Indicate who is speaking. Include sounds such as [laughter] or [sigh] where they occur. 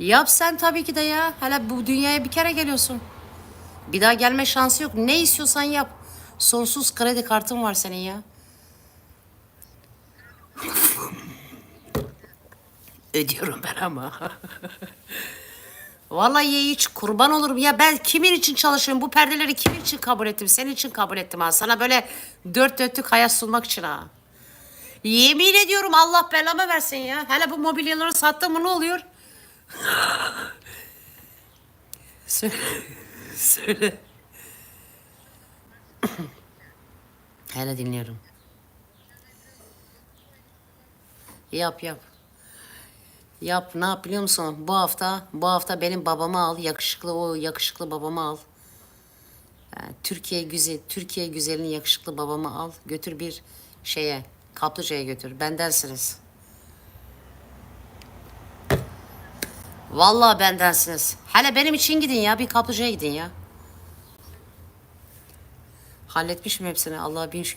Speaker 1: Yap sen tabii ki de ya. Hele bu dünyaya bir kere geliyorsun. Bir daha gelme şansı yok. Ne istiyorsan yap. Sonsuz kredi kartın var senin ya. [laughs] Ödüyorum ben ama. [laughs] Vallahi hiç kurban olurum. Ya ben kimin için çalışıyorum? Bu perdeleri kimin için kabul ettim? Senin için kabul ettim ha. Sana böyle dört dörtlük hayat sunmak için ha. Yemin ediyorum Allah belamı versin ya. Hele bu mobilyaları sattım mı ne oluyor? Söyle. Söyle. Hele dinliyorum. Yap yap. Yap ne yap biliyor musun? Bu hafta bu hafta benim babamı al. Yakışıklı o yakışıklı babamı al. Yani Türkiye güzel Türkiye güzelini yakışıklı babamı al. Götür bir şeye Kaplıca'ya götür. Bendensiniz. Vallahi bendensiniz. Hele benim için gidin ya. Bir Kaplıca'ya gidin ya. Halletmişim hepsini. Allah'a bin şükür.